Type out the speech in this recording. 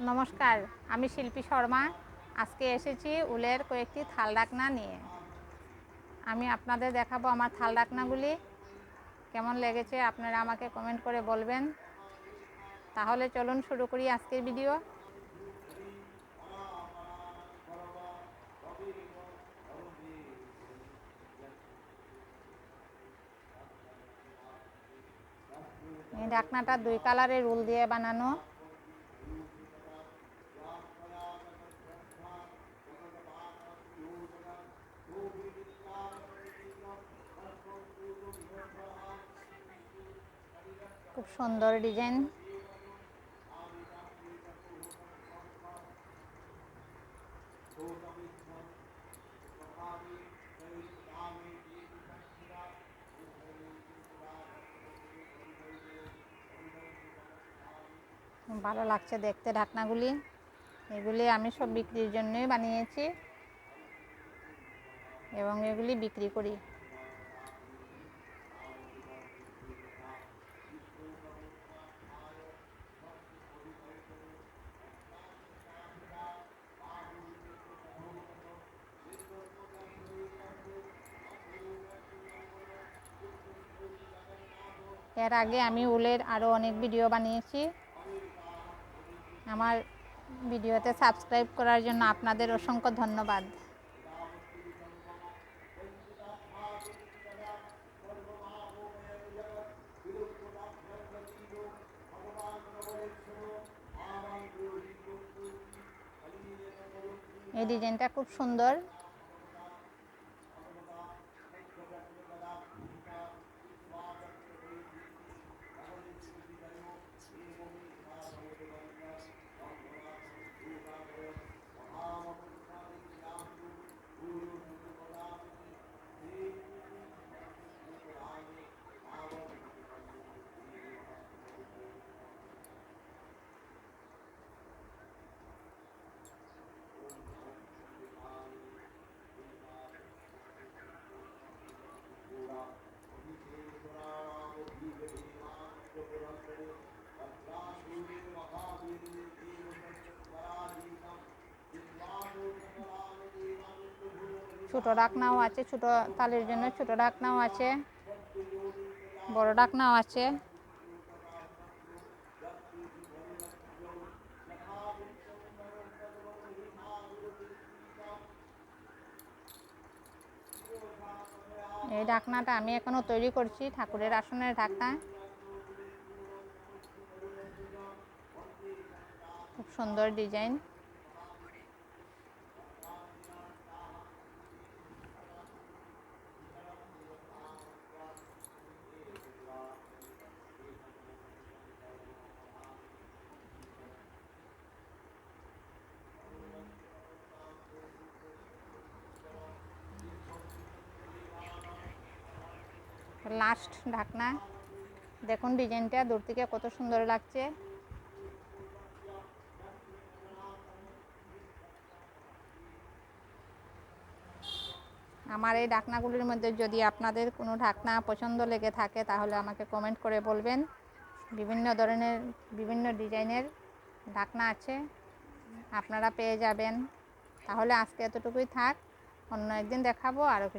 নমস্কার, আমি শিল্পী শর্মা। আজকে এসেছি উলের কয়েকটি থাল ডাকনা নিয়ে। আমি আপনাদের দেখাবো আমার থাল ডাকনাগুলি কেমন লেগেছে আপনারা আমাকে কমেন্ট করে বলবেন। তাহলে চলুন শুরু করি আজকের ভিডিও। এই ঢাকনাটা দুই কালারের উল দিয়ে বানানো। খুব সুন্দর ডিজাইন। ভালো লাগছে দেখতে ঢাকনাগুলি। এগুলি আমি সব বিক্রির জন্যই বানিয়েছি। এবং এগুলি বিক্রি করি। এর আগে আমি উলের আরও অনেক ভিডিও বানিয়েছি। আমার ভিডিওতে সাবস্ক্রাইব করার জন্য আপনাদের অসংখ্য ধন্যবাদ। এই ডিজাইনটা খুব সুন্দর। ছোট ডাকনাও আছে, ছোট তালের জন্য ছোট ডাকনাও আছে, বড় ডাকনাও আছে। এই ঢাকনাটা আমি এখনও তৈরি করছি, ঠাকুরের আসনের ঢাকনা খুব সুন্দর ডিজাইন। লাস্ট ঢাকনা। দেখুন ডিজাইনটা, দূর থেকে কত সুন্দর লাগছে। আমার এই ঢাকনাগুলির মধ্যে যদি আপনাদের কোনো ঢাকনা পছন্দ লেগে থাকে, তাহলে আমাকে কমেন্ট করে বলবেন। বিভিন্ন ধরনের, বিভিন্ন ডিজাইনের ঢাকনা আছে, আপনারা পেয়ে যাবেন। তাহলে আজকে এতটুকুই থাক। অন্য একদিন দেখাবো, আরও